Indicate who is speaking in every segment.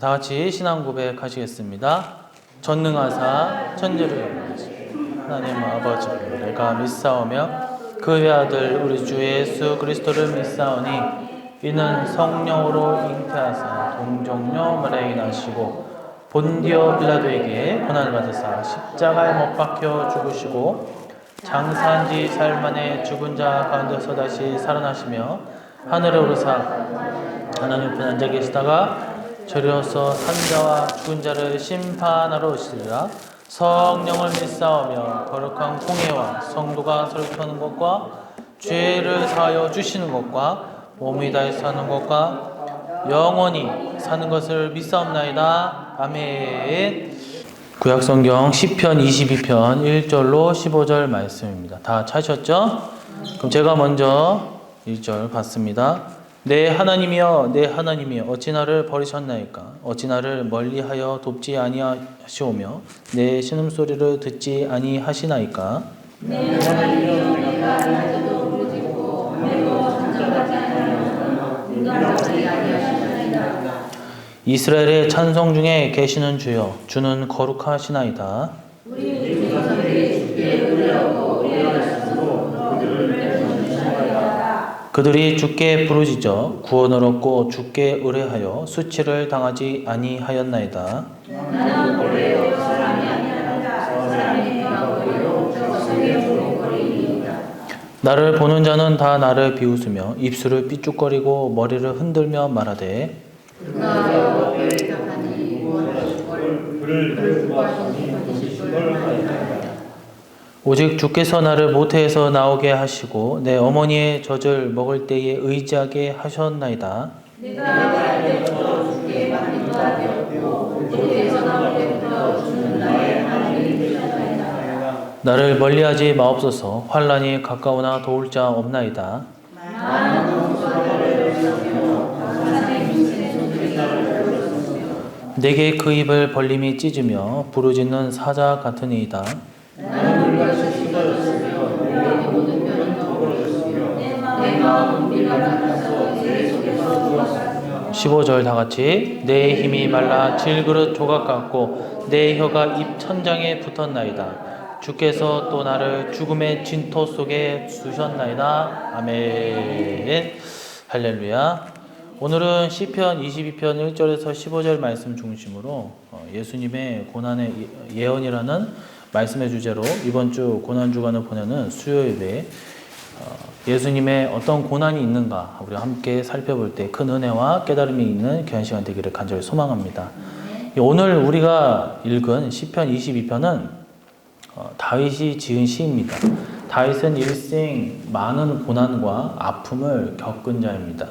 Speaker 1: 다 같이 신앙 고백하시겠습니다. 전능하사 천지를 하나님 아버지를 내가 믿사오며 그의 아들 우리 주 예수 그리스도를 믿사오니 이는 성령으로 잉태하사 동정녀 마리아에 나시고 본디오 빌라도에게 고난을 받으사 십자가에 못 박혀 죽으시고 장사한 지 사흘 만에 죽은 자 가운데서 다시 살아나시며 하늘에 오르사 하나님 편 앉아 계시다가 저리로서 산자와 죽은 자를 심판하러 오시리라. 성령을 믿사오며 거룩한 공예와 성도가 터는 것과 죄를 사하여 주시는 것과 몸이 다해서 하는 것과 영원히 사는 것을 믿사옵나이다. 아멘. 구약성경 10편 22편 1절로 15절 말씀입니다. 다 찾으셨죠? 그럼 제가 먼저 1절 봤습니다 내 하나님이여 내 하나님이여 어찌 나를 버리셨나이까? 어찌 나를 멀리하여 돕지 아니하시오며 내 신음 소리를 듣지 아니하시나이까? 이스라엘의 찬송 중에 계시는 주여 주는 거룩하시나이다 그들이 주께 부르짖어 구원을 얻고 주께 의뢰하여 수치를 당하지 아니하였나이다. 나를 보는 자는 다 나를 비웃으며 입술을 삐죽거리고 머리를 흔들며 말하되 오직 주께서 나를 모태에서 나오게 하시고 내 어머니의 젖을 먹을 때에 의지하게 하셨나이다. 나를 멀리하지 마옵소서 환란이 가까우나 도울 자 없나이다. 내게 그 입을 벌림이 찢으며 부르짖는 사자 같으니이다. 15절 다 같이 내 힘이 말라 질그릇 조각 같고 내 혀가 입 천장에 붙었나이다. 주께서 또 나를 죽음의 진토 속에 두셨나이다. 아멘. 할렐루야. 오늘은 시편 22편 1절에서 15절 말씀 중심으로 어, 예수님의 고난의 예- 예언이라는 말씀의 주제로 이번 주 고난 주간을 보내는 수요일에 어, 예수님의 어떤 고난이 있는가 우리 함께 살펴볼 때 큰 은혜와 깨달음이 있는 귀한 시간 되기를 간절히 소망합니다. 오늘 우리가 읽은 시편 22편은 어, 다윗이 지은 시입니다. 다윗은 일생 많은 고난과 아픔을 겪은 자입니다.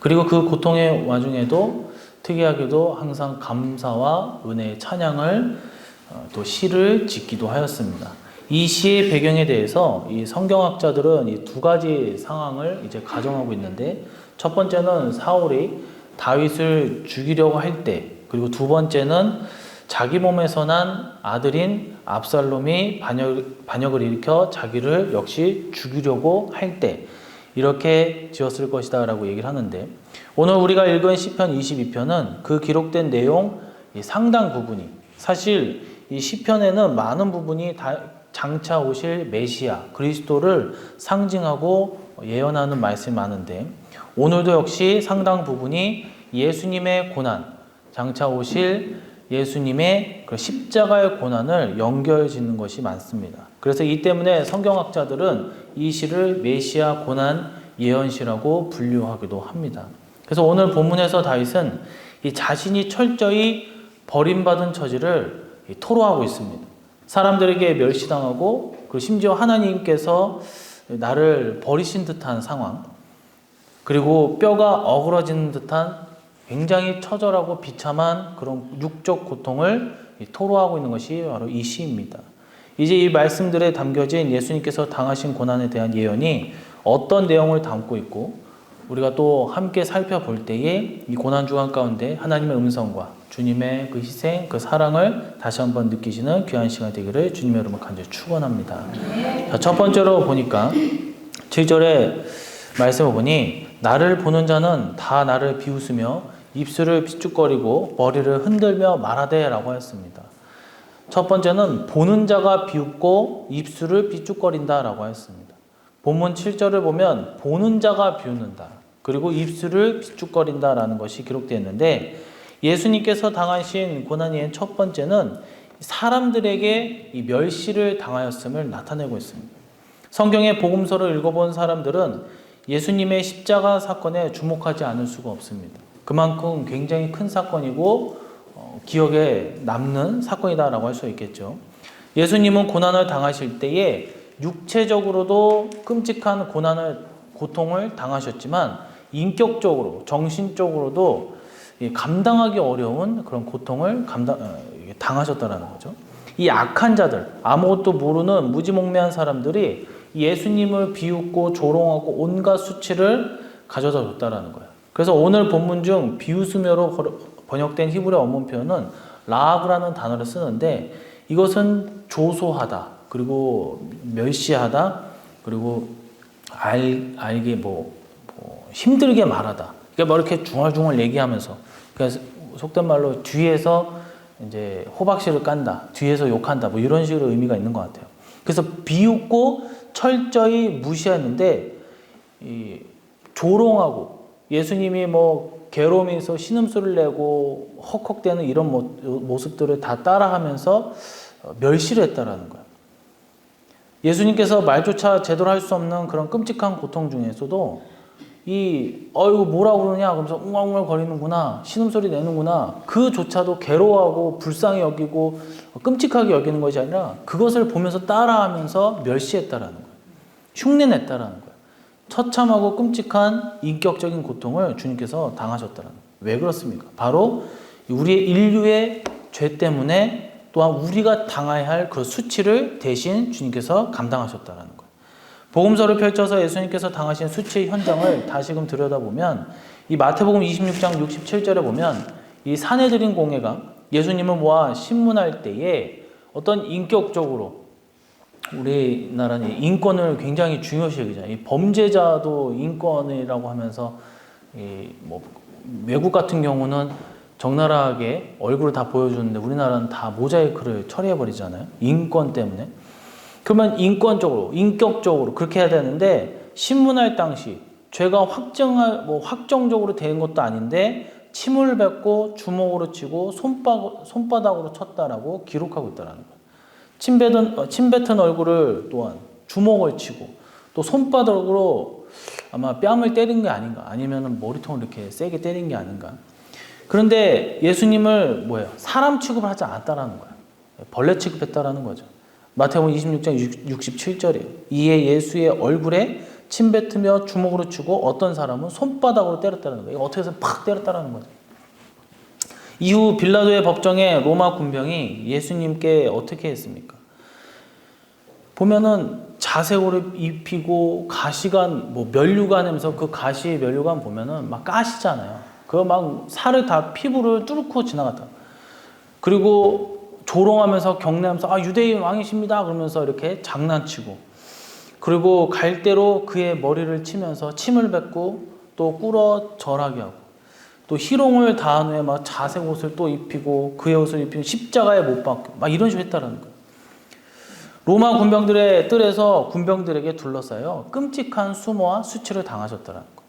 Speaker 1: 그리고 그 고통의 와중에도 특이하게도 항상 감사와 은혜의 찬양을 어, 또 시를 짓기도 하였습니다. 이 시의 배경에 대해서 이 성경학자들은 이 두 가지 상황을 이제 가정하고 있는데 첫 번째는 사울이 다윗을 죽이려고 할 때, 그리고 두 번째는 자기 몸에서 난 아들인 압살롬이 반역, 반역을 일으켜 자기를 역시 죽이려고 할 때, 이렇게 지었을 것이다 라고 얘기를 하는데 오늘 우리가 읽은 시편 22편은 그 기록된 내용 이 상당 부분이 사실 이 시편에는 많은 부분이 다 장차 오실 메시아 그리스도를 상징하고 예언하는 말씀이 많은데 오늘도 역시 상당 부분이 예수님의 고난 장차 오실 예수님의 그 십자가의 고난을 연결짓는 것이 많습니다. 그래서 이 때문에 성경학자들은 이 시를 메시아 고난 예언시라고 분류하기도 합니다. 그래서 오늘 본문에서 다윗은 이 자신이 철저히 버림받은 처지를 이 토로하고 있습니다. 사람들에게 멸시당하고 그 심지어 하나님께서 나를 버리신 듯한 상황 그리고 뼈가 어그러지는 듯한 굉장히 처절하고 비참한 그런 육적 고통을 이 토로하고 있는 것이 바로 이 시입니다. 이제 이 말씀들에 담겨진 예수님께서 당하신 고난에 대한 예언이 어떤 내용을 담고 있고 우리가 또 함께 살펴볼 때에 이 고난 주간 가운데 하나님의 음성과 주님의 그 희생, 그 사랑을 다시 한번 느끼시는 귀한 시간 되기를 주님의 여러분 간절히 축원합니다. 자, 첫 번째로 보니까 7절에 말씀을 보니 나를 보는 자는 다 나를 비웃으며 입술을 비죽거리고 머리를 흔들며 말하되라고 하였습니다. 첫 번째는 보는 자가 비웃고 입술을 비죽거린다라고 하였습니다. 본문 7절을 보면 보는 자가 비웃는다. 그리고 입술을 비죽거린다라는 것이 기록되어 있는데 예수님께서 당하신 고난의 첫 번째는 사람들에게 이 멸시를 당하였음을 나타내고 있습니다. 성경의 복음서를 읽어본 사람들은 예수님의 십자가 사건에 주목하지 않을 수가 없습니다. 그만큼 굉장히 큰 사건이고 어, 기억에 남는 사건이다라고 할 수 있겠죠. 예수님은 고난을 당하실 때에 육체적으로도 끔찍한 고난을 고통을 당하셨지만 인격적으로 정신적으로도 이 감당하기 어려운 그런 고통을 감당 어, 당하셨다라는 거죠. 이 악한 자들 아무것도 모르는 무지몽매한 사람들이 예수님을 비웃고 조롱하고 온갖 수치를 가져다 줬다라는 거예요. 그래서 오늘 본문 중 비웃으며로 거- 번역된 히브리 원문 표현은 라하브라는 단어를 쓰는데 이것은 조소하다 그리고 멸시하다 그리고 알 알게 뭐, 뭐 힘들게 말하다. 그러니까 뭐 이렇게 중얼중얼 얘기하면서 그래서 속된 말로 뒤에서 이제 호박씨를 깐다, 뒤에서 욕한다, 뭐 이런 식으로 의미가 있는 것 같아요. 그래서 비웃고 철저히 무시했는데 이 조롱하고 예수님이 뭐 괴로움에서 신음소리를 내고 헉헉대는 이런 모- 모습들을 다 따라하면서 어, 멸시를 했다라는 거예요. 예수님께서 말조차 제대로 할 수 없는 그런 끔찍한 고통 중에서도 이 어이구 뭐라 그러냐 그러면서 웅얼웅얼 거리는구나 신음소리 내는구나 그조차도 괴로워하고 불쌍히 여기고 끔찍하게 여기는 것이 아니라 그것을 보면서 따라하면서 멸시했다라는 거예요. 흉내냈다라는 거예요. 처참하고 끔찍한 인격적인 고통을 주님께서 당하셨다는 거예요. 왜 그렇습니까? 바로 우리의 인류의 죄 때문에 또한 우리가 당해야 할 그 수치를 대신 주님께서 감당하셨다는 거예요. 복음서를 펼쳐서 예수님께서 당하신 수치의 현장을 다시금 들여다보면 이 마태복음 26장 67절에 보면 이 사내들인 공회가 예수님을 모아 신문할 때에 어떤 인격적으로 우리나라는 인권을 굉장히 중요시 여기잖아요. 이 범죄자도 인권이라고 하면서 이 뭐 외국 같은 경우는 적나라하게 얼굴을 다 보여주는데 우리나라는 다 모자이크를 처리해 버리잖아요. 인권 때문에. 그러면 인권적으로, 인격적으로 그렇게 해야 되는데 신문할 당시 죄가 확정할 뭐 확정적으로 된 것도 아닌데 침을 뱉고 주먹으로 치고 손바, 손바닥으로 쳤다라고 기록하고 있다라는 거예요. 침 뱉은, 어, 침 뱉은 얼굴을 또한 주먹을 치고 또 손바닥으로 아마 뺨을 때린 게 아닌가 아니면 머리통을 이렇게 세게 때린 게 아닌가 그런데 예수님을 뭐예요? 사람 취급을 하지 않았다라는 거예요. 벌레 취급했다라는 거죠. 마태복음 26장 67절이에요. 이에 예수의 얼굴에 침 뱉으며 주먹으로 치고 어떤 사람은 손바닥으로 때렸다는 거예요. 어떻게 해서 팍 때렸다라는 거죠. 이후 빌라도의 법정에 로마 군병이 예수님께 어떻게 했습니까? 보면은 자색옷을 입히고 가시관 뭐 면류관 하면서 그 가시 면류관 보면은 막 까시잖아요. 그거 막 살을 다 피부를 뚫고 지나갔다. 그리고 조롱하면서 경례하면서 아 유대인 왕이십니다 그러면서 이렇게 장난치고 그리고 갈대로 그의 머리를 치면서 침을 뱉고 또 꿇어 절하게 하고 또 희롱을 다한 후에 막 자색 옷을 또 입히고 그의 옷을 입히고 십자가에 못 박고 막 이런 식으로 했다라는 거예요. 로마 군병들의 뜰에서 군병들에게 둘러싸여 끔찍한 수모와 수치를 당하셨다라는 거예요.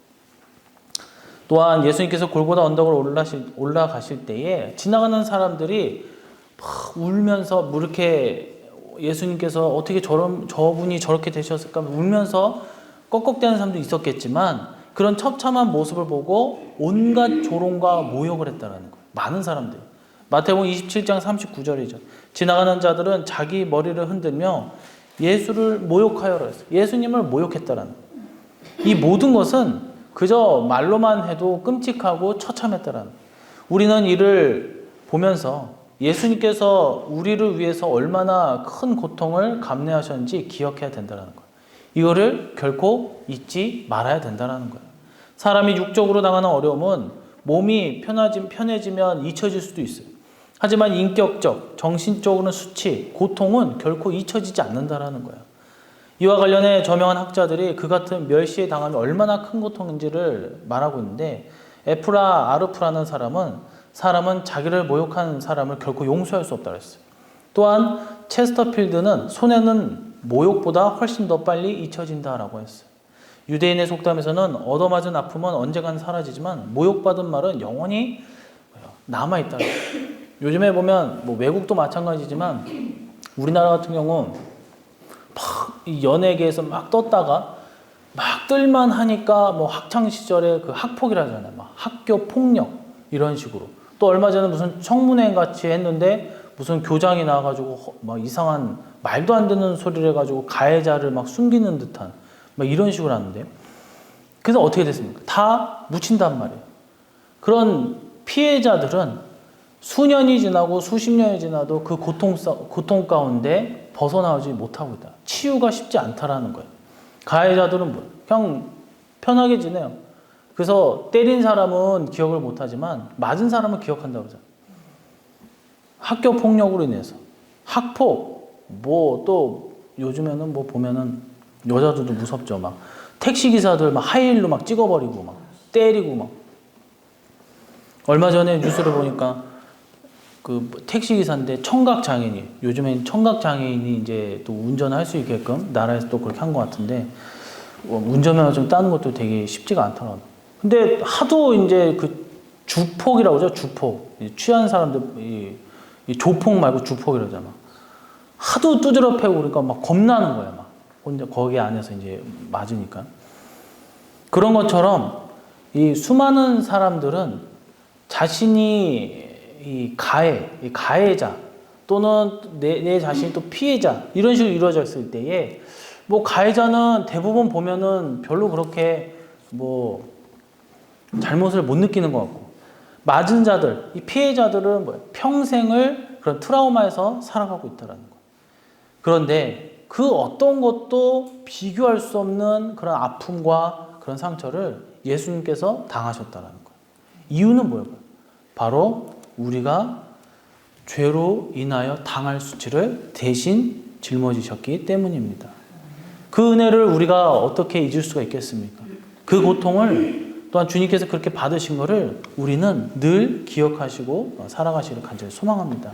Speaker 1: 또한 예수님께서 골고다 언덕을 올라실, 올라가실 때에 지나가는 사람들이 막 울면서 뭐 이렇게 예수님께서 어떻게 저런 저분이 저렇게 되셨을까 울면서 꺽꺽대는 사람도 있었겠지만 그런 처참한 모습을 보고 온갖 조롱과 모욕을 했다라는 거예요. 많은 사람들이. 마태복음 27장 39절이죠. 지나가는 자들은 자기 머리를 흔들며 예수를 모욕하여라 했어요. 예수님을 모욕했다라는 거예요. 이 모든 것은 그저 말로만 해도 끔찍하고 처참했다라는 거예요. 우리는 이를 보면서 예수님께서 우리를 위해서 얼마나 큰 고통을 감내하셨는지 기억해야 된다는 거예요. 이거를 결코 잊지 말아야 된다는 거예요. 사람이 육적으로 당하는 어려움은 몸이 편해지, 편해지면 잊혀질 수도 있어요. 하지만 인격적, 정신적으로는 수치, 고통은 결코 잊혀지지 않는다라는 거예요. 이와 관련해 저명한 학자들이 그 같은 멸시에 당하면 얼마나 큰 고통인지를 말하고 있는데 에프라 아르프라는 사람은 사람은 자기를 모욕한 사람을 결코 용서할 수 없다 그랬어요. 또한 체스터필드는 손해는 모욕보다 훨씬 더 빨리 잊혀진다라고 했어요. 유대인의 속담에서는 얻어맞은 아픔은 언젠간 사라지지만 모욕받은 말은 영원히 남아 있다. 요즘에 보면 뭐 외국도 마찬가지지만 우리나라 같은 경우 막이 연예계에서 막 떴다가 막 뜰만 하니까 뭐 학창 시절에 그 학폭이라잖아요. 막 학교 폭력 이런 식으로. 또 얼마 전에 무슨 청문회 같이 했는데 무슨 교장이 나와가지고 허- 막 이상한 말도 안 되는 소리를 해가지고 가해자를 막 숨기는 듯한 막 이런 식으로 하는데 그래서 어떻게 됐습니까? 다 묻힌단 말이에요. 그런 피해자들은 수년이 지나고 수십 년이 지나도 그 고통, 사- 고통 가운데 벗어나오지 못하고 있다. 치유가 쉽지 않다라는 거예요. 가해자들은 뭐 그냥 편하게 지내요. 그래서 때린 사람은 기억을 못하지만 맞은 사람은 기억한다고 그러잖아요. 학교 폭력으로 인해서 학폭 뭐 또 요즘에는 뭐 보면은 여자들도 무섭죠 막 택시 기사들 막 하이힐로 막 찍어버리고 막 때리고 막 얼마 전에 뉴스를 보니까 그 택시 기사인데 청각 장애인 요즘엔 청각 장애인이 이제 또 운전을 할수 있게끔 나라에서 또 그렇게 한 것 같은데 어, 운전면허증 따는 것도 되게 쉽지가 않더라고. 근데 하도 이제 그 주폭이라고 하죠? 주폭. 이 취한 사람들 이, 이 조폭 말고 주폭이라잖아. 하도 두드려 패고 그러니까 막 겁나는 거야 막. 혼자 거기 안에서 이제 맞으니까. 그런 것처럼 이 수많은 사람들은 자신이 이 가해, 이 가해자 또는 내, 내 자신이 또 피해자 이런 식으로 이루어졌을 때에 뭐 가해자는 대부분 보면은 별로 그렇게 뭐 잘못을 못 느끼는 것 같고 맞은 자들, 이 피해자들은 뭐 평생을 그런 트라우마에서 살아가고 있다라는 거예요. 그런데 그 어떤 것도 비교할 수 없는 그런 아픔과 그런 상처를 예수님께서 당하셨다라는 거예요. 이유는 뭐예요? 바로 우리가 죄로 인하여 당할 수치를 대신 짊어지셨기 때문입니다. 그 은혜를 우리가 어떻게 잊을 수가 있겠습니까? 그 고통을 또한 주님께서 그렇게 받으신 것을 우리는 늘 기억하시고 살아가시를 간절히 소망합니다.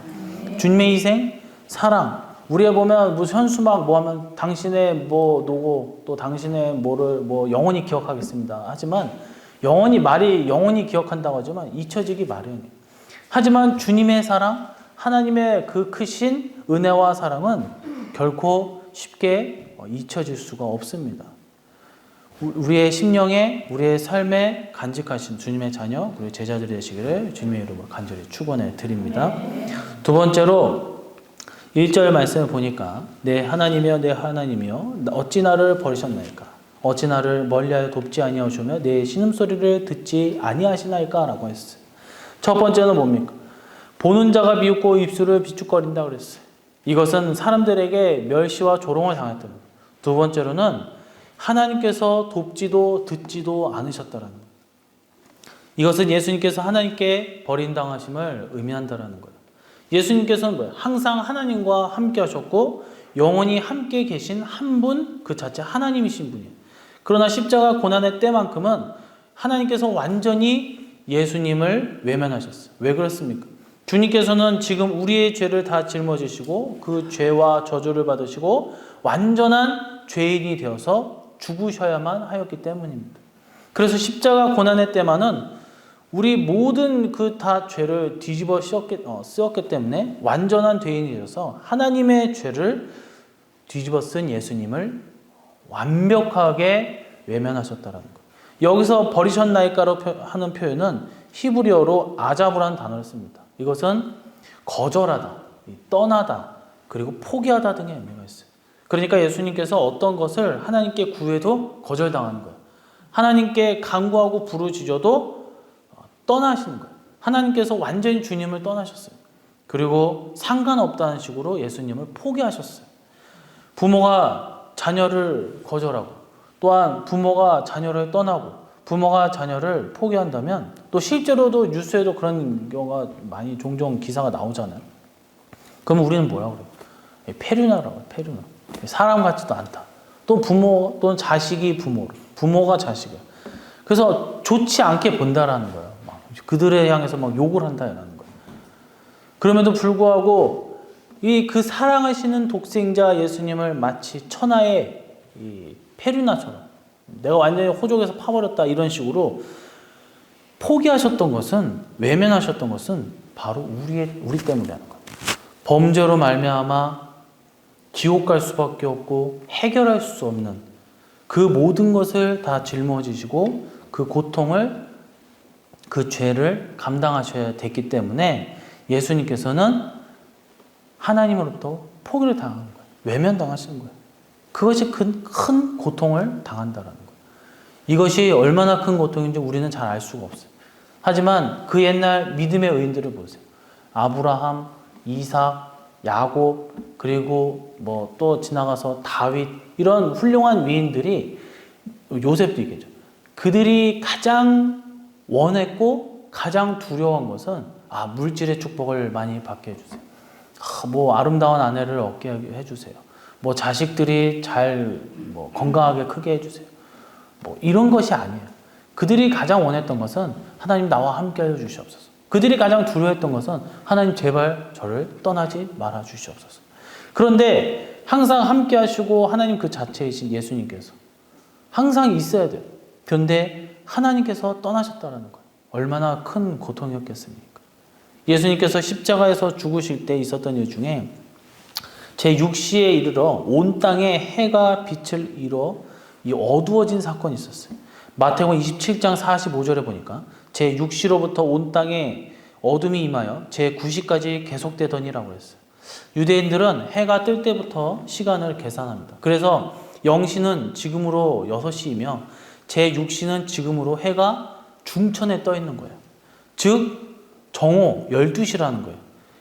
Speaker 1: 주님의 희생, 사랑, 우리가 보면 무슨 현수막 뭐 하면 당신의 뭐 노고 또 당신의 뭐를 뭐 영원히 기억하겠습니다. 하지만 영원히 말이 영원히 기억한다고 하지만 잊혀지기 마련이에요. 하지만 주님의 사랑, 하나님의 그 크신 은혜와 사랑은 결코 쉽게 어, 잊혀질 수가 없습니다. 우- 우리의 심령에 우리의 삶에 간직하신 주님의 자녀, 우리 제자들이 되시기를 주님의 이름으로 간절히 축원해 드립니다. 두 번째로 1절 말씀을 보니까 내 하나님이여 내 하나님이여 어찌 나를 버리셨나이까 어찌 나를 멀리하여 돕지 아니하시며 내 신음소리를 듣지 아니하시나이까라고 했어요. 첫 번째는 뭡니까? 보는 자가 미웃고 입술을 비축거린다 그랬어요. 이것은 사람들에게 멸시와 조롱을 당했던 거예요. 두 번째로는 하나님께서 돕지도 듣지도 않으셨다라는 거예요. 이것은 예수님께서 하나님께 버림당하심을 의미한다라는 거예요. 예수님께서는 뭐예요? 항상 하나님과 함께 하셨고 영원히 함께 계신 한 분 그 자체 하나님이신 분이에요. 그러나 십자가 고난의 때만큼은 하나님께서 완전히 예수님을 외면하셨어요. 왜 그렇습니까? 주님께서는 지금 우리의 죄를 다 짊어지시고 그 죄와 저주를 받으시고 완전한 죄인이 되어서 죽으셔야만 하였기 때문입니다. 그래서 십자가 고난의 때만은 우리 모든 그 다 죄를 뒤집어 씌웠기, 어, 쓰었기 때문에 완전한 죄인이 되어서 하나님의 죄를 뒤집어 쓴 예수님을 완벽하게 외면하셨다라는 거. 여기서 버리셨나이까로 표- 하는 표현은 히브리어로 아자브라는 단어를 씁니다. 이것은 거절하다, 떠나다, 그리고 포기하다 등의 의미가 있어요. 그러니까 예수님께서 어떤 것을 하나님께 구해도 거절당하는 거예요. 하나님께 간구하고 부르짖어도 떠나시는 거예요. 하나님께서 완전히 주님을 떠나셨어요. 그리고 상관없다는 식으로 예수님을 포기하셨어요. 부모가 자녀를 거절하고 또한 부모가 자녀를 떠나고 부모가 자녀를 포기한다면 또 실제로도 뉴스에도 그런 경우가 많이 종종 기사가 나오잖아요. 그럼 우리는 뭐라고 그래요? 페류나라고 해요, 페류나. 사람 같지도 않다. 또 부모 또는 자식이 부모를, 부모가 자식을. 그래서 좋지 않게 본다라는 거예요. 그들에 향해서 막 욕을 한다라는 거예요. 그럼에도 불구하고 이 그 사랑하시는 독생자 예수님을 마치 천하의 이 페류나처럼 내가 완전히 호족에서 파버렸다 이런 식으로 포기하셨던 것은 외면하셨던 것은 바로 우리의 우리 때문이라는 거예요. 범죄로 말미암아 지옥 갈 수밖에 없고 해결할 수 없는 그 모든 것을 다 짊어지시고 그 고통을 그 죄를 감당하셔야 됐기 때문에 예수님께서는 하나님으로부터 포기를 당한 거예요. 외면당하시는 거예요. 그것이 큰, 큰 고통을 당한다라는 거예요. 이것이 얼마나 큰 고통인지 우리는 잘 알 수가 없어요. 하지만 그 옛날 믿음의 의인들을 보세요. 아브라함, 이삭, 야곱, 그리고 뭐 또 지나가서 다윗 이런 훌륭한 위인들이 요셉도 있겠죠. 그들이 가장 원했고 가장 두려운 것은 아 물질의 축복을 많이 받게 해주세요. 아, 뭐 아름다운 아내를 얻게 해주세요. 뭐 자식들이 잘 뭐 건강하게 크게 해주세요. 뭐 이런 것이 아니에요. 그들이 가장 원했던 것은 하나님 나와 함께 해 주시옵소서. 그들이 가장 두려워했던 것은 하나님 제발 저를 떠나지 말아 주시옵소서. 그런데 항상 함께 하시고 하나님 그 자체이신 예수님께서 항상 있어야 돼요. 그런데 하나님께서 떠나셨다라는 거예요. 얼마나 큰 고통이었겠습니까? 예수님께서 십자가에서 죽으실 때 있었던 일 중에 제 6시에 이르러 온 땅에 해가 빛을 잃어 이 어두워진 사건이 있었어요. 마태복음 27장 45절에 보니까 제 6시로부터 온 땅에 어둠이 임하여 제 9시까지 계속되더니라고 했어요. 유대인들은 해가 뜰 때부터 시간을 계산합니다. 그래서 0시는 지금으로 6시이며 제 6시는 지금으로 해가 중천에 떠 있는 거예요. 즉 정오 12시라는 거예요.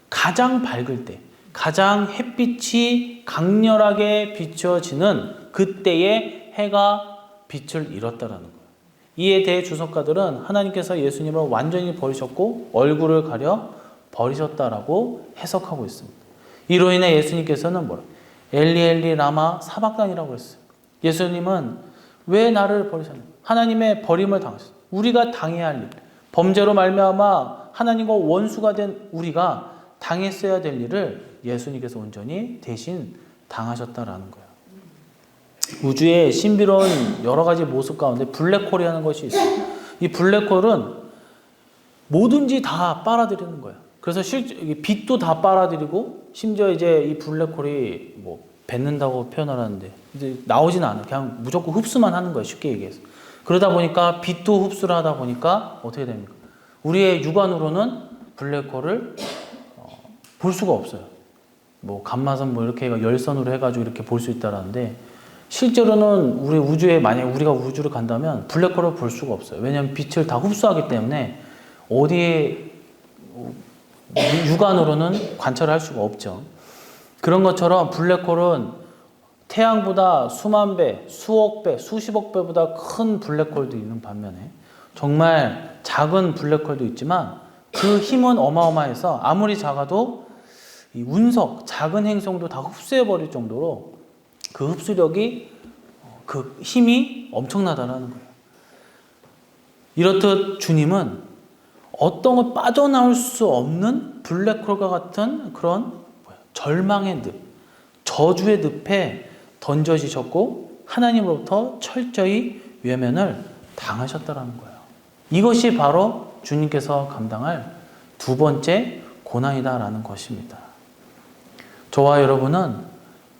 Speaker 1: 가장 밝을 때, 가장 햇빛이 강렬하게 비춰지는 그때에 해가 빛을 잃었다라는 거예요. 이에 대해 주석가들은 하나님께서 예수님을 완전히 버리셨고 얼굴을 가려 버리셨다라고 해석하고 있습니다. 이로 인해 예수님께서는 뭐라? 엘리 엘리 라마 사박단이라고 했어요. 예수님은 왜 나를 버리셨냐? 하나님의 버림을 당하셨어요. 우리가 당해야 할 일, 범죄로 말미암아 하나님과 원수가 된 우리가 당했어야 될 일을 예수님께서 온전히 대신 당하셨다라는 거예요. 우주의 신비로운 여러 가지 모습 가운데 블랙홀이라는 것이 있어요. 이 블랙홀은 뭐든지 다 빨아들이는 거예요. 그래서 실 빛도 다 빨아들이고 심지어 이제 이 블랙홀이 뭐 뱉는다고 표현을 하는데 이제 나오지는 않아요. 그냥 무조건 흡수만 하는 거예요. 쉽게 얘기해서. 그러다 보니까 빛도 흡수를 하다 보니까 어떻게 됩니까? 우리의 육안으로는 블랙홀을 어, 볼 수가 없어요. 뭐 감마선 뭐 이렇게 열선으로 해가지고 이렇게 볼 수 있다라는데 실제로는 우리 우주에 만약 우리가 우주를 간다면 블랙홀을 볼 수가 없어요. 왜냐하면 빛을 다 흡수하기 때문에 어디에 육안으로는 관찰할 수가 없죠. 그런 것처럼 블랙홀은 태양보다 수만 배, 수억 배, 수십억 배보다 큰 블랙홀도 있는 반면에 정말 작은 블랙홀도 있지만 그 힘은 어마어마해서 아무리 작아도 이 운석, 작은 행성도 다 흡수해 버릴 정도로 그 흡수력이 그 힘이 엄청나다라는 거예요. 이렇듯 주님은 어떤 것 빠져나올 수 없는 블랙홀과 같은 그런 절망의 늪, 저주의 늪에 던져지셨고 하나님으로부터 철저히 외면을 당하셨다라는 거예요. 이것이 바로 주님께서 감당할 두 번째 고난이다라는 것입니다. 저와 여러분은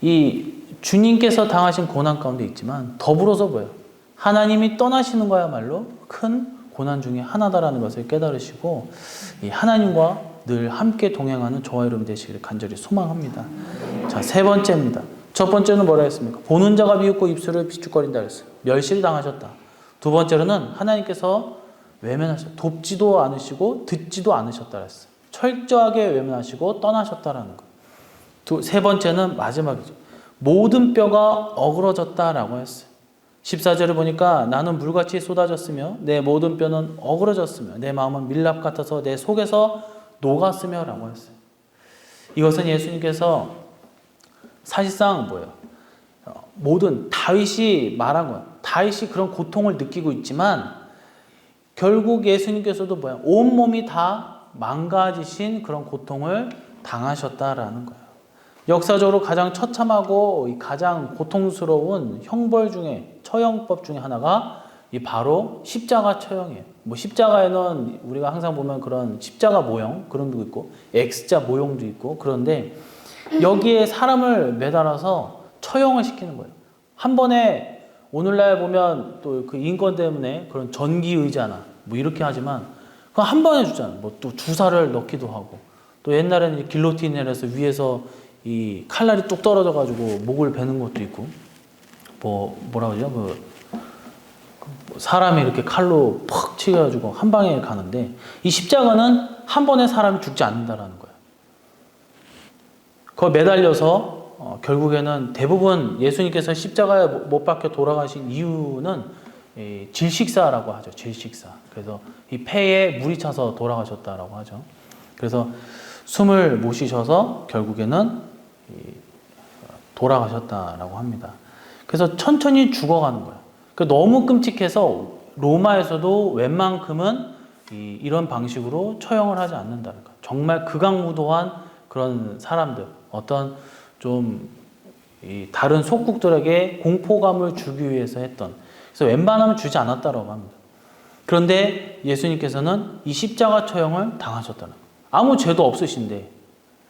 Speaker 1: 이 주님께서 당하신 고난 가운데 있지만 더불어서 뭐예요? 하나님이 떠나시는 거야말로 큰 고난 중에 하나다라는 것을 깨달으시고 이 하나님과 늘 함께 동행하는 저와 여러분 되시기를 간절히 소망합니다. 자, 세 번째입니다. 첫 번째는 뭐라 했습니까? 보는 자가 비웃고 입술을 비축거린다 했어요. 멸시를 당하셨다. 두 번째로는 하나님께서 외면하셨다. 돕지도 않으시고 듣지도 않으셨다 했어요. 철저하게 외면하시고 떠나셨다라는 거. 두, 세 번째는 마지막이죠. 모든 뼈가 어그러졌다라고 했어요. 14절을 보니까 나는 물같이 쏟아졌으며 내 모든 뼈는 어그러졌으며 내 마음은 밀랍 같아서 내 속에서 녹았으며 라고 했어요. 이것은 예수님께서 사실상 뭐예요? 어, 모든 다윗이 말한 거예요. 다윗이 그런 고통을 느끼고 있지만 결국 예수님께서도 뭐야? 온 몸이 다 망가지신 그런 고통을 당하셨다라는 거예요. 역사적으로 가장 처참하고 이 가장 고통스러운 형벌 중에 처형법 중에 하나가 이 바로 십자가 처형이에요. 뭐 십자가에는 우리가 항상 보면 그런 십자가 모형 그런 게 있고 X자 모형도 있고 그런데 여기에 사람을 매달아서 처형을 시키는 거예요. 한 번에 오늘날 보면 또 그 인권 때문에 그런 전기 의자나 뭐 이렇게 하지만 그거 한 번에 주잖아요. 뭐 또 주사를 넣기도 하고 또 옛날에는 길로틴이라서 위에서 이 칼날이 뚝 떨어져 가지고 목을 베는 것도 있고 뭐 뭐라 그러죠? 그 사람이 이렇게 칼로 퍽 치가지고 한 방에 가는데 이 십자가는 한 번에 사람이 죽지 않는다라는 거예요. 그거 매달려서 어, 결국에는 대부분 예수님께서 십자가에 못 박혀 돌아가신 이유는 이 질식사라고 하죠. 질식사. 그래서 이 폐에 물이 차서 돌아가셨다라고 하죠. 그래서 숨을 못 쉬셔서 결국에는 이 돌아가셨다라고 합니다. 그래서 천천히 죽어가는 거예요. 그 너무 끔찍해서 로마에서도 웬만큼은 이, 이런 방식으로 처형을 하지 않는다는 거. 정말 극악무도한 그런 사람들, 어떤 좀이 다른 속국들에게 공포감을 주기 위해서 했던. 그래서 웬만하면 주지 않았다라고 합니다. 그런데 예수님께서는 이 십자가 처형을 당하셨다는 거예요. 아무 죄도 없으신데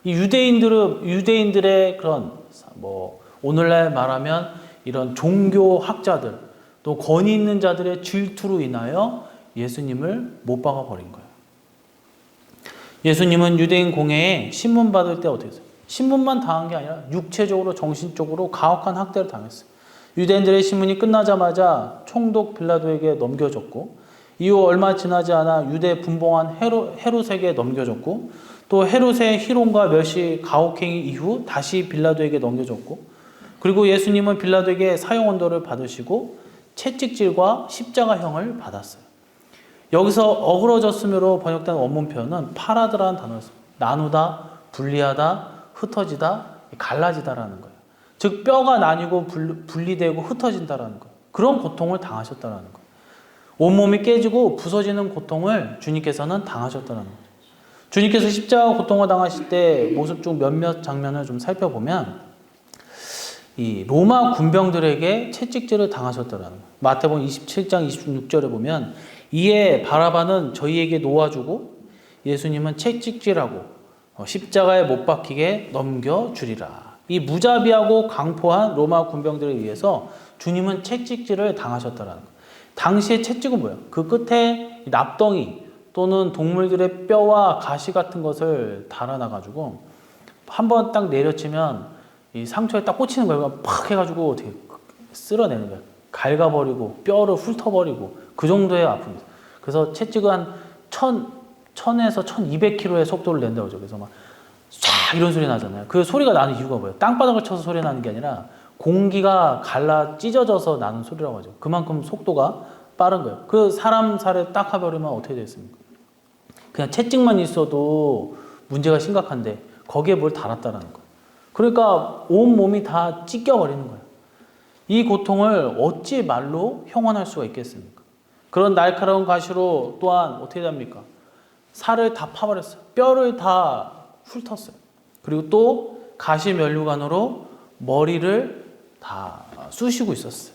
Speaker 1: 이 유대인들은 유대인들의 그런 뭐 오늘날 말하면 이런 종교 학자들 또 권위 있는 자들의 질투로 인하여 예수님을 못 박아 버린 거예요. 예수님은 유대인 공회에 신문 받을 때 어떻게 했어요? 신문만 당한 게 아니라 육체적으로 정신적으로 가혹한 학대를 당했어요. 유대인들의 신문이 끝나자마자 총독 빌라도에게 넘겨졌고 이후 얼마 지나지 않아 유대 분봉한 헤롯에게 넘겨졌고 또 헤롯의 희롱과 멸시 가혹행위 이후 다시 빌라도에게 넘겨졌고 그리고 예수님은 빌라도에게 사형 언도를 받으시고 채찍질과 십자가형을 받았어요. 여기서 어그러졌음으로 번역된 원문 표현은 파라드라는 단어였습니다. 나누다, 분리하다, 흩어지다, 갈라지다라는 거예요. 즉 뼈가 나뉘고 분리되고 흩어진다라는 거예요. 그런 고통을 당하셨다라는 거예요. 온몸이 깨지고 부서지는 고통을 주님께서는 당하셨다는 거예요. 주님께서 십자가 고통을 당하실 때 모습 중 몇몇 장면을 좀 살펴보면 이 로마 군병들에게 채찍질을 당하셨다라는 거예요. 마태복음 27장 26절에 보면 이에 바라바는 저희에게 놓아주고 예수님은 채찍질하고 어, 십자가에 못 박히게 넘겨 주리라. 이 무자비하고 강포한 로마 군병들에 의해서 주님은 채찍질을 당하셨다라는 거예요. 당시의 채찍은 뭐예요? 그 끝에 납덩이 또는 동물들의 뼈와 가시 같은 것을 달아놔가지고 한 번 딱 내려치면 이 상처에 딱 꽂히는 거예요. 팍 해가지고 어떻게 쓸어내는 거예요. 갈가버리고 뼈를 훑어버리고 그 정도의 아픔입니다. 그래서 채찍은 한 천, 천에서 천이백 킬로의 속도를 낸다고 그러죠. 그래서 막쫙 이런 소리 나잖아요. 그 소리가 나는 이유가 뭐예요? 땅바닥을 쳐서 소리 나는 게 아니라 공기가 갈라 찢어져서 나는 소리라고 하죠. 그만큼 속도가 빠른 거예요. 그 사람 살에 딱 해버리면 어떻게 되겠습니까? 그냥 채찍만 있어도 문제가 심각한데 거기에 뭘 달았다라는 거예요. 그러니까 온 몸이 다 찢겨버리는 거예요. 이 고통을 어찌 말로 형언할 수가 있겠습니까? 그런 날카로운 가시로 또한 어떻게 됩니까? 살을 다 파버렸어요. 뼈를 다 훑었어요. 그리고 또 가시 면류관으로 머리를 다 쑤시고 있었어요.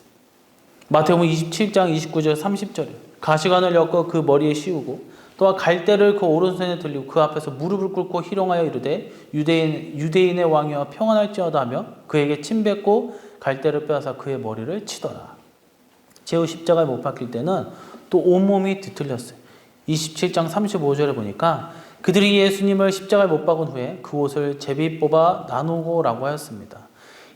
Speaker 1: 마태복음 27장 29절 30절에 가시관을 엮어 그 머리에 씌우고 또한 갈대를 그 오른손에 들리고 그 앞에서 무릎을 꿇고 희롱하여 이르되 유대인 유대인의 왕이여 평안할지어다 하며 그에게 침 뱉고 갈대를 빼앗아 그의 머리를 치더라. 제후 십자가에 못 박힐 때는 또 온몸이 뒤틀렸어요. 27장 35절에 보니까 그들이 예수님을 십자가에 못 박은 후에 그 옷을 제비 뽑아 나누고라고 하였습니다.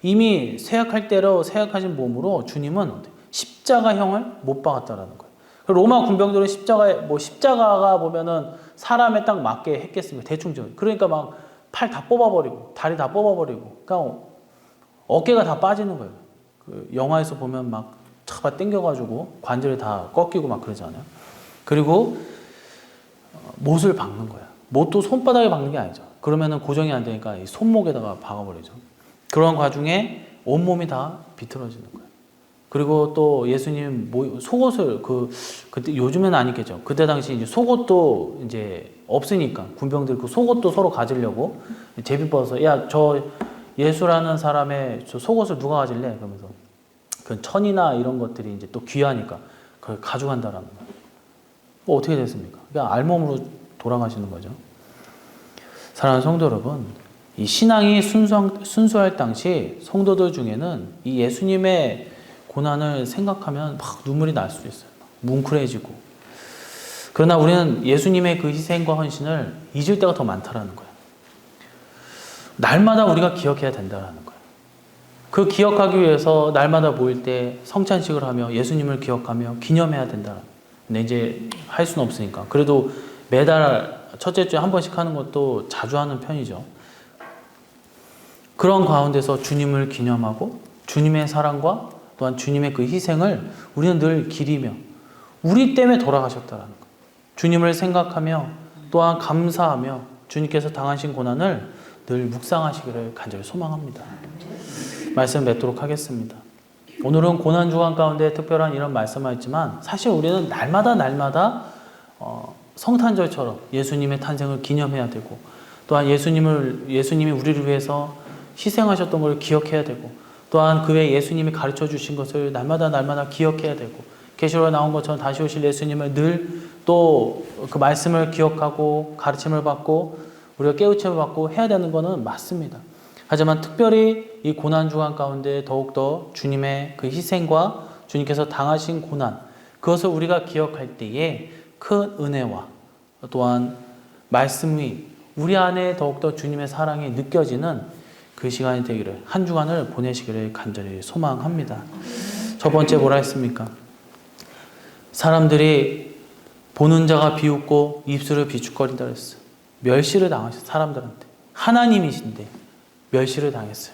Speaker 1: 이미 쇠약할 때로 쇠약하신 몸으로 주님은 십자가형을 못 박았다라는 거예요. 로마 군병들은 십자가에 뭐 십자가가 보면은 사람에 딱 맞게 했겠습니까? 대충 좀 그러니까 막 팔 다 뽑아버리고 다리 다 뽑아버리고 그러니까 어깨가 다 빠지는 거예요. 그 영화에서 보면 막 잡아 당겨가지고 관절이 다 꺾이고 막 그러잖아요. 그리고 못을 박는 거야. 못도 손바닥에 박는 게 아니죠. 그러면은 고정이 안 되니까 이 손목에다가 박아버리죠. 그런 과중에 온몸이 다 비틀어지는 거예요. 그리고 또 예수님 뭐 속옷을 그 그때 요즘에는 아니겠죠. 그때 당시 이제 속옷도 이제 없으니까 군병들 그 속옷도 서로 가지려고 제비 벗어 야저 예수라는 사람의 저 속옷을 누가 가질래? 그러면서 그 천이나 이런 것들이 이제 또 귀하니까 그걸 가져간다라는 거예요. 뭐 어떻게 됐습니까? 그냥 알몸으로 돌아가시는 거죠. 사랑하는 성도 여러분, 이 신앙이 순수, 순수할 당시 성도들 중에는 이 예수님의 고난을 생각하면 막 눈물이 날 수 있어요. 막 뭉클해지고. 그러나 우리는 예수님의 그 희생과 헌신을 잊을 때가 더 많다라는 거예요. 날마다 우리가 기억해야 된다라는 거예요. 그 기억하기 위해서 날마다 모일 때 성찬식을 하며 예수님을 기억하며 기념해야 된다. 근데 이제 할 수는 없으니까. 그래도 매달 첫째 주에 한 번씩 하는 것도 자주 하는 편이죠. 그런 가운데서 주님을 기념하고 주님의 사랑과 또한 주님의 그 희생을 우리는 늘 기리며 우리 때문에 돌아가셨다라는 것. 주님을 생각하며 또한 감사하며 주님께서 당하신 고난을 늘 묵상하시기를 간절히 소망합니다. 말씀 맺도록 하겠습니다. 오늘은 고난 주간 가운데 특별한 이런 말씀을 했지만 사실 우리는 날마다 날마다 어, 성탄절처럼 예수님의 탄생을 기념해야 되고 또한 예수님을 예수님이 우리를 위해서 희생하셨던 걸 기억해야 되고 또한 그 외에 예수님이 가르쳐 주신 것을 날마다 날마다 기억해야 되고 계시록에 나온 것처럼 다시 오실 예수님을 늘 또 그 말씀을 기억하고 가르침을 받고 우리가 깨우침을 받고 해야 되는 것은 맞습니다. 하지만 특별히 이 고난 주간 가운데 더욱더 주님의 그 희생과 주님께서 당하신 고난 그것을 우리가 기억할 때에 큰 은혜와 또한 말씀이 우리 안에 더욱더 주님의 사랑이 느껴지는 그 시간이 되기를 한 주간을 보내시기를 간절히 소망합니다. 첫 번째 뭐라 했습니까? 사람들이 보는 자가 비웃고 입술을 비축거린다 그랬어요. 멸시를 당하셨어요. 사람들한테. 하나님이신데 멸시를 당했어요.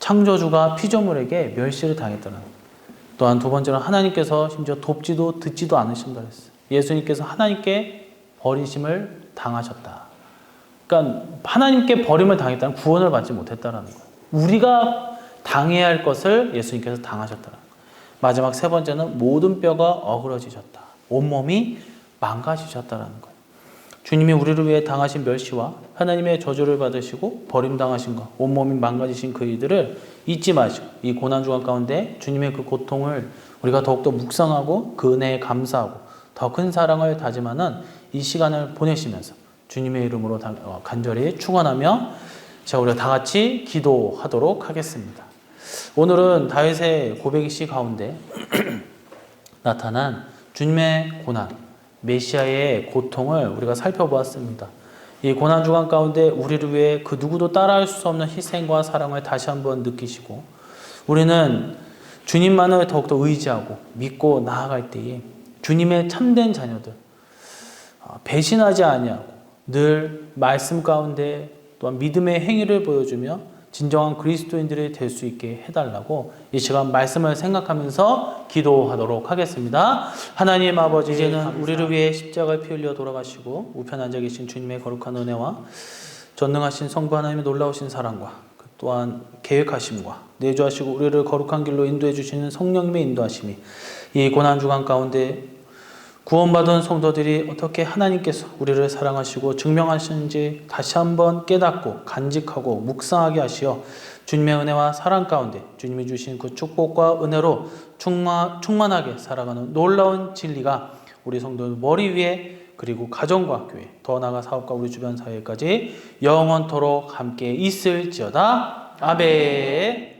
Speaker 1: 창조주가 피조물에게 멸시를 당했다는 것. 또한 두 번째로 하나님께서 심지어 돕지도 듣지도 않으신다 그랬어요. 예수님께서 하나님께 버리심을 당하셨다. 그러니까 하나님께 버림을 당했다는 구원을 받지 못했다라는 거예요. 우리가 당해야 할 것을 예수님께서 당하셨다는 거예요. 마지막 세 번째는 모든 뼈가 어그러지셨다. 온몸이 망가지셨다라는 거예요. 주님이 우리를 위해 당하신 멸시와 하나님의 저주를 받으시고 버림당하신 것, 온몸이 망가지신 그 일들을 잊지 마시고 이 고난 주간 가운데 주님의 그 고통을 우리가 더욱더 묵상하고 그 은혜에 감사하고 더 큰 사랑을 다짐하는 이 시간을 보내시면서 주님의 이름으로 다- 어, 간절히 축원하며 자 우리가 다 같이 기도하도록 하겠습니다. 오늘은 다윗의 고백시 가운데 나타난 주님의 고난, 메시아의 고통을 우리가 살펴보았습니다. 이 고난 주간 가운데 우리를 위해 그 누구도 따라할 수 없는 희생과 사랑을 다시 한번 느끼시고 우리는 주님만을 더욱더 의지하고 믿고 나아갈 때에 주님의 참된 자녀들 아, 배신하지 아니하고 늘 말씀 가운데 또한 믿음의 행위를 보여주며 진정한 그리스도인들이 될 수 있게 해달라고 이 시간 말씀을 생각하면서 기도하도록 하겠습니다. 하나님 아버지 이제는 우리를 위해 십자가를 피 흘려 돌아가시고 우편 앉아 계신 주님의 거룩한 은혜와 전능하신 성부 하나님의 놀라우신 사랑과 그 또한 계획하심과 내주하시고 우리를 거룩한 길로 인도해 주시는 성령님의 인도하심이 이 고난 주간 가운데 구원받은 성도들이 어떻게 하나님께서 우리를 사랑하시고 증명하시는지 다시 한번 깨닫고 간직하고 묵상하게 하시어 주님의 은혜와 사랑 가운데 주님이 주신 그 축복과 은혜로 충만, 충만하게 살아가는 놀라운 진리가 우리 성도들 머리 위에 그리고 가정과 교회 더 나아가 사업과 우리 주변 사회까지 영원토록 함께 있을지어다. 아멘